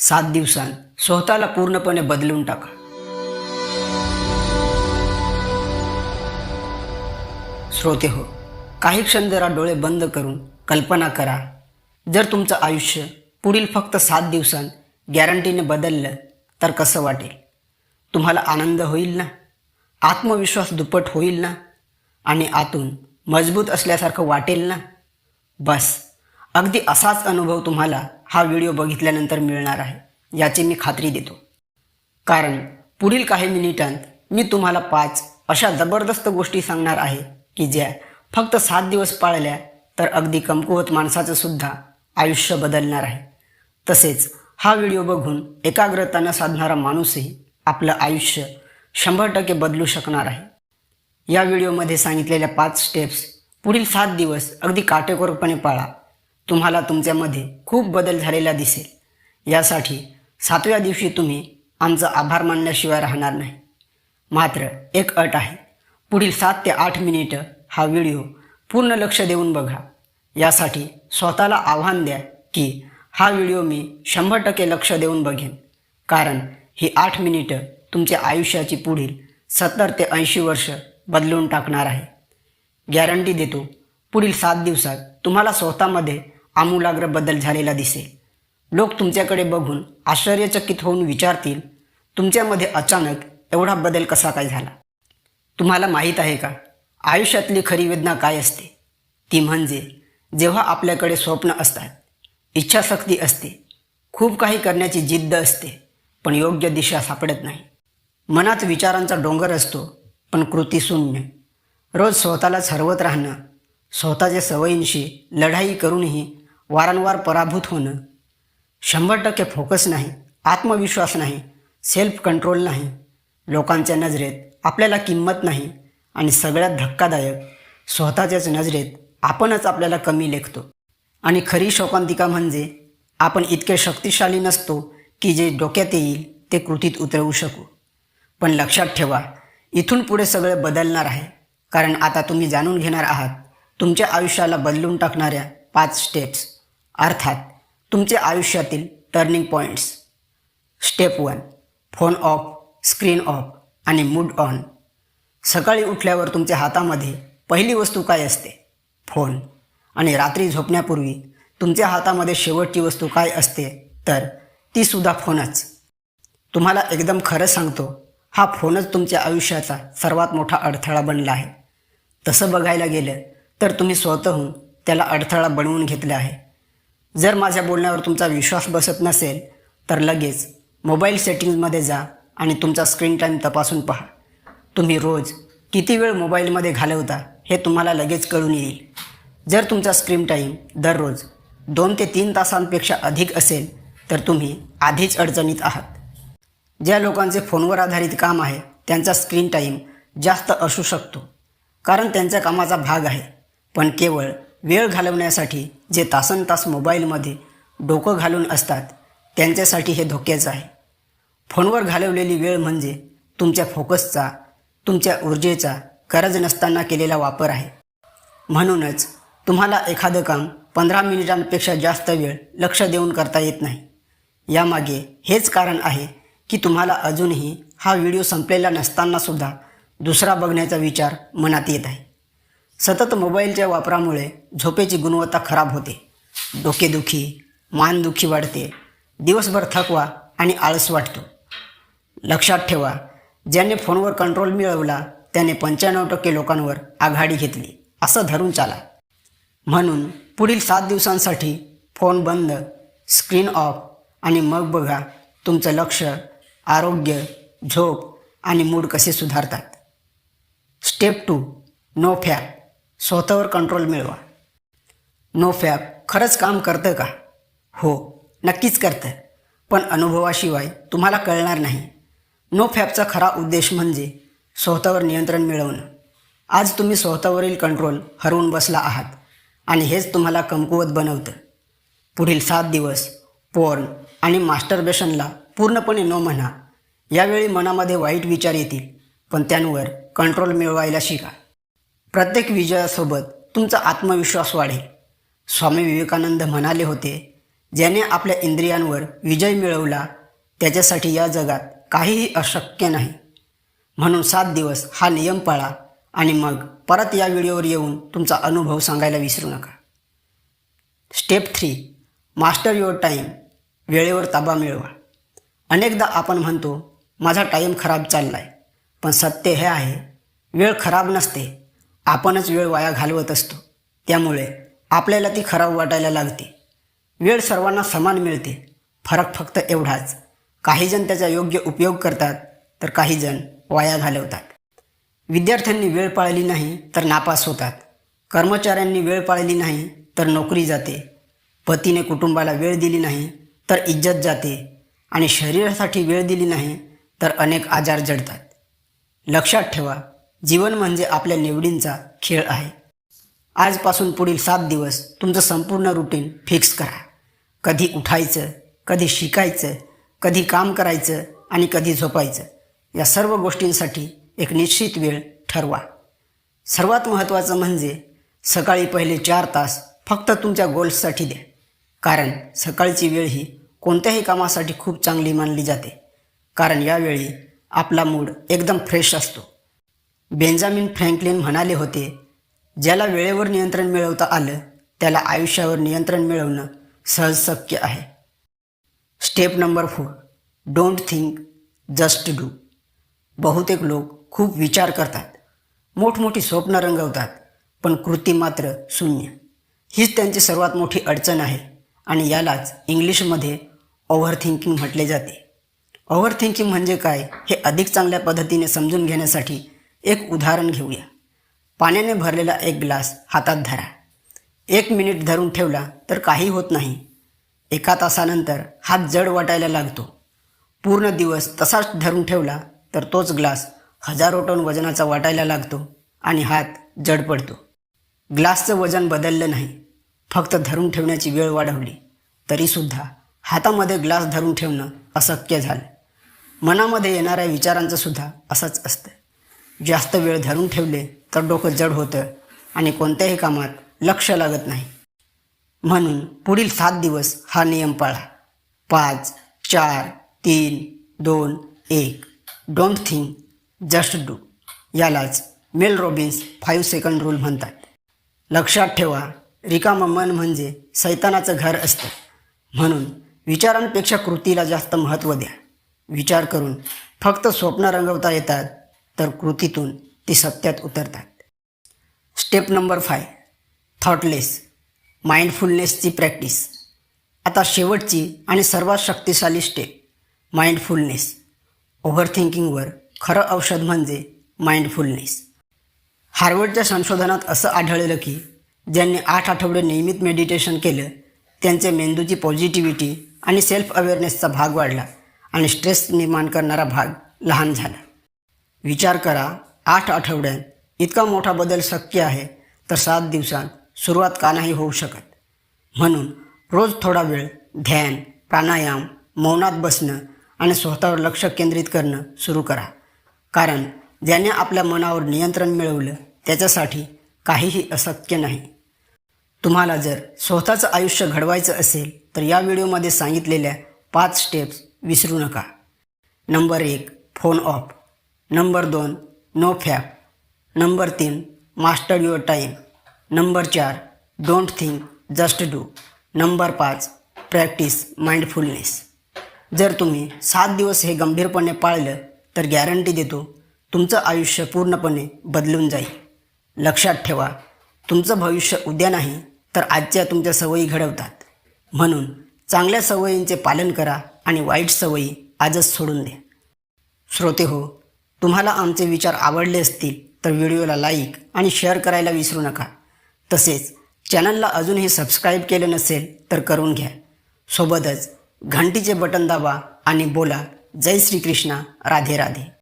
सात दिवसांत स्वतःला पूर्णपणे बदलून टाका. श्रोते हो काही क्षण जरा डोळे बंद करून कल्पना करा. जर तुमचं आयुष्य पुढील फक्त सात दिवसांत गॅरंटीने बदललं तर कसं वाटेल? तुम्हाला आनंद होईल ना? आत्मविश्वास दुप्पट होईल ना? आणि आतून मजबूत असल्यासारखं वाटेल ना? बस अगदी असाच अनुभव तुम्हाला हा व्हिडिओ बघितल्यानंतर मिळणार आहे याची मी खात्री देतो. कारण पुढील काही मिनिटांत मी तुम्हाला पाच अशा जबरदस्त गोष्टी सांगणार आहे की ज्या फक्त सात दिवस पाळल्या तर अगदी कमकुवत माणसाचं सुद्धा आयुष्य बदलणार आहे. तसेच हा व्हिडिओ बघून एकाग्रतानं साधणारा माणूसही आपलं आयुष्य शंभर टक्के बदलू शकणार आहे. या व्हिडिओमध्ये सांगितलेल्या पाच स्टेप्स पुढील सात दिवस अगदी काटेकोरपणे पाळा. तुम्हाला तुमच्यामध्ये खूप बदल झालेला दिसेल. यासाठी सातव्या दिवशी तुम्ही आमचा आभार मानण्याशिवाय राहणार नाही. मात्र एक अट आहे. पुढील सात ते आठ मिनिटं हा व्हिडिओ पूर्ण लक्ष देऊन बघा. यासाठी स्वतःला आव्हान द्या की हा व्हिडिओ मी शंभर टक्के लक्ष देऊन बघेन. कारण ही आठ मिनिटं तुमच्या आयुष्याची पुढील सत्तर ते ऐंशी वर्ष बदलून टाकणार आहे. गॅरंटी देतो पुढील सात दिवसात तुम्हाला स्वतःमध्ये आमूलाग्र बदल झालेला दिसेल. लोक तुमच्याकडे बघून आश्चर्यचकित होऊन विचारतील तुमच्यामध्ये अचानक एवढा बदल कसा काय झाला? तुम्हाला माहीत आहे का? आयुष्यातली खरी वेदना काय असते? ती म्हणजे जेव्हा आपल्याकडे स्वप्न असतात इच्छाशक्ती असते खूप काही करण्याची जिद्द असते पण योग्य दिशा सापडत नाही. मनात विचारांचा डोंगर असतो पण कृती शून्य. रोज स्वतःलाच हरवत राहणं स्वतःच्या सवयींशी लढाई करूनही वारंवार पराभूत होणं शंभर टक्के फोकस नाही आत्मविश्वास नाही सेल्फ कंट्रोल नाही लोकांच्या नजरेत आपल्याला किंमत नाही आणि सगळ्यात धक्कादायक स्वतःच्याच नजरेत आपणच आपल्याला कमी लेखतो. आणि खरी शोकांतिका म्हणजे आपण इतके शक्तिशाली नसतो की जे डोक्यात येईल ते कृतीत उतरवू शकू. पण लक्षात ठेवा इथून पुढे सगळे बदलणार आहे. कारण आता तुम्ही जाणून घेणार आहात तुमच्या आयुष्याला बदलून टाकणाऱ्या पाच स्टेप्स अर्थात तुमच्या आयुष्यातील turning points step one phone off screen off आणि मूड ऑन सकाळी उठल्यावर तुमच्या हातामध्ये पहिली वस्तू काय असते? फोन आणि रात्री झोपण्यापूर्वी तुमच्या हातामध्ये शेवटची वस्तू काय असते? तर ती सुद्धा फोनच तुम्हाला एकदम खरं सांगतो हा फोनच तुमच्या आयुष्याचा सर्वात मोठा अडथळा बनला आहे. तसं बघायला गेलं तर तुम्ही स्वतःहून त्याला अडथळा बनवून घेतला आहे. जर माझ्या बोलण्यावर तुमचा विश्वास बसत नसेल तर लगेच मोबाईल सेटिंग्जमध्ये जा आणि तुमचा स्क्रीन टाईम तपासून पहा. तुम्ही रोज किती वेळ मोबाईलमध्ये घालवता हे तुम्हाला लगेच कळून येईल. जर तुमचा स्क्रीन टाईम दररोज दोन ते तीन तासांपेक्षा अधिक असेल तर तुम्ही आधीच अडचणीत आहात. ज्या लोकांचे फोनवर आधारित काम आहे त्यांचा स्क्रीन टाईम जास्त असू शकतो कारण त्यांच्या कामाचा भाग आहे. पण केवळ वेळ घालवण्यासाठी जे तासन तास मोबाईलमध्ये डोकं घालून असतात त्यांच्यासाठी हे धोक्याचं आहे. फोनवर घालवलेली वेळ म्हणजे तुमच्या फोकसचा तुमच्या ऊर्जेचा गरज नसताना केलेला वापर आहे. म्हणूनच तुम्हाला एखादं काम पंधरा मिनिटांपेक्षा जास्त वेळ लक्ष देऊन करता येत नाही. यामागे हेच कारण आहे की तुम्हाला अजूनही हा व्हिडिओ संपलेला नसतानासुद्धा दुसरा बघण्याचा विचार मनात येत आहे. सतत मोबाईलच्या वापरामुळे झोपेची गुणवत्ता खराब होते. डोकेदुखी मानदुखी वाढते. दिवसभर थकवा आणि आळस वाटतो. लक्षात ठेवा ज्याने फोनवर कंट्रोल मिळवला त्याने पंच्याण्णव टक्के लोकांवर आघाडी घेतली. असं धरून चाला. म्हणून पुढील सात दिवसांसाठी फोन बंद स्क्रीन ऑफ आणि मग बघा तुमचं लक्ष आरोग्य झोप आणि मूड कसे सुधारतात. स्टेप टू नो फॅप स्वतःवर कंट्रोल मिळवा. नो फॅप खरंच काम करतं का? हो नक्कीच करतं पण अनुभवाशिवाय तुम्हाला कळणार नाही. नो फॅपचा खरा उद्देश म्हणजे स्वतःवर नियंत्रण मिळवणं. आज तुम्ही स्वतःवरील कंट्रोल हरवून बसला आहात आणि हेच तुम्हाला कमकुवत बनवतं. पुढील सात दिवस पोर्न आणि मास्टरबेशनला पूर्णपणे नो म्हणा. यावेळी मनामध्ये वाईट विचार येतील पण त्यांवर कंट्रोल मिळवायला शिका. प्रत्येक विजयासोबत तुमचा आत्मविश्वास वाढेल. स्वामी विवेकानंद म्हणाले होते ज्याने आपल्या इंद्रियांवर विजय मिळवला त्याच्यासाठी या जगात काहीही अशक्य नाही. म्हणून सात दिवस हा नियम पाळा आणि मग परत या व्हिडिओवर येऊन तुमचा अनुभव सांगायला विसरू नका. Step three master your time वेळेवर ताबा मिळवा. अनेकदा आपण म्हणतो माझा टाईम खराब चालला आहे पण सत्य हे आहे. वेळ खराब नसते आपणच वेळ वाया घालवत असतो. त्यामुळे आपल्याला ती खराब वाटायला लागते. वेळ सर्वांना समान मिळते. फरक फक्त एवढाच. काहीजण त्याचा योग्य उपयोग करतात तर काहीजण वाया घालवतात. विद्यार्थ्यांनी वेळ पाळली नाही तर नापास होतात. कर्मचाऱ्यांनी वेळ पाळली नाही तर नोकरी जाते. पतीने कुटुंबाला वेळ दिली नाही तर इज्जत जाते. आणि शरीरासाठी वेळ दिली नाही तर अनेक आजार जडतात. लक्षात ठेवा जीवन म्हणजे आपल्या निवडींचा खेळ आहे. आजपासून पुढील सात दिवस तुमचं संपूर्ण रुटीन फिक्स करा. कधी उठायचं कधी शिकायचं कधी काम करायचं आणि कधी झोपायचं. या सर्व गोष्टींसाठी एक निश्चित वेळ ठरवा. सर्वात महत्त्वाचं म्हणजे सकाळी पहिले चार तास फक्त तुमच्या गोल्ससाठी द्या. कारण सकाळची वेळ ही कोणत्याही कामासाठी खूप चांगली मानली जाते. कारण यावेळी आपला मूड एकदम फ्रेश असतो. बेंजामिन फ्रँकलिन म्हणाले होते ज्याला वेळेवर नियंत्रण मिळवता आलं त्याला आयुष्यावर नियंत्रण मिळवणं सहज शक्य आहे. Step number four don't think just do. बहुतेक लोक खूप विचार करतात मोठमोठी स्वप्न रंगवतात पण कृती मात्र शून्य. हीच त्यांची सर्वात मोठी अडचण आहे आणि यालाच इंग्लिशमध्ये ओव्हर थिंकिंग म्हटले जाते. ओव्हर थिंकिंग म्हणजे काय हे अधिक चांगल्या पद्धतीने समजून घेण्यासाठी एक उदाहरण घेऊया. पाण्याने भरलेला एक ग्लास हातात धरा. एक मिनिट धरून ठेवला तर काही होत नाही. एका तासानंतर हात जड वाटायला लागतो. पूर्ण दिवस तसाच धरून ठेवला तर तोच ग्लास हजारो टन वजनाचा वाटायला लागतो आणि हात जड पडतो. ग्लासचं वजन बदललं नाही. फक्त धरून ठेवण्याची वेळ वाढवली. तरीसुद्धा हातामध्ये ग्लास धरून ठेवणं अशक्य झालं. मनामध्ये येणाऱ्या विचारांचंसुद्धा असंच असतं. जास्त वेळ धरून ठेवले तर डोकं जड होतं आणि कोणत्याही कामात लक्ष लागत नाही. म्हणून पुढील सात दिवस हा नियम पाळा. पाच चार तीन दोन एक. डोंट थिंक जस्ट डू यालाच Mel Robbins five second rule म्हणतात. लक्षात ठेवा रिकामं मन म्हणजे सैतानाचं घर असतं. म्हणून विचारांपेक्षा कृतीला जास्त महत्त्व द्या. विचार करून फक्त स्वप्न रंगवता येतात तर कृतीतून ती सत्यात उतरतात. स्टेप नंबर फाय थॉटलेस माइंडफुलनेसची प्रॅक्टिस आता शेवटची आणि सर्वात शक्तिशाली स्टेप माइंडफुलनेस ओव्हरथिंकिंगवर खरं औषध म्हणजे माइंडफुलनेस हार्वर्डच्या संशोधनात असं आढळलं की ज्यांनी आठ आठवडे नियमित मेडिटेशन केलं त्यांचे मेंदूची पॉझिटिव्हिटी आणि सेल्फ अवेअरनेसचा भाग वाढला आणि स्ट्रेस निर्माण करणारा भाग लहान झाला. विचार करा आठ आठवड्यात इतका मोठा बदल शक्य आहे तर सात दिवसात सुरुवात का नाही होऊ शकत? म्हणून रोज थोडा वेळ ध्यान प्राणायाम मौनात बसणं आणि स्वतःवर लक्ष केंद्रित करणं सुरू करा. कारण ज्याने आपल्या मनावर नियंत्रण मिळवलं त्याच्यासाठी काहीही अशक्य नाही. तुम्हाला जर स्वतःचं आयुष्य घडवायचं असेल तर या व्हिडिओमध्ये सांगितलेल्या पाच स्टेप्स विसरू नका. नंबर एक फोन ऑफ नंबर दोन नो फॅप नंबर तीन मास्टर युअर टाईम नंबर चार don't think just do. Number पाच प्रॅक्टिस माइंडफुलनेस. जर तुम्ही सात दिवस हे गंभीरपणे पाळलं तर गॅरंटी देतो तुमचं आयुष्य पूर्णपणे बदलून जाईल. लक्षात ठेवा तुमचं भविष्य उद्या नाही तर आजच्या तुमच्या सवयी घडवतात. म्हणून चांगल्या सवयींचे पालन करा आणि वाईट सवयी आजच सोडून द्या. श्रोते हो तुम्हाला आमचे विचार आवडले असतील तर व्हिडिओला लाईक आणि शेअर करायला विसरू नका. तसेच चॅनलला अजूनही सबस्क्राईब केलं नसेल तर करून घ्या. सोबतच घंटीचे बटन दाबा आणि बोला. जय श्रीकृष्ण. राधे राधे.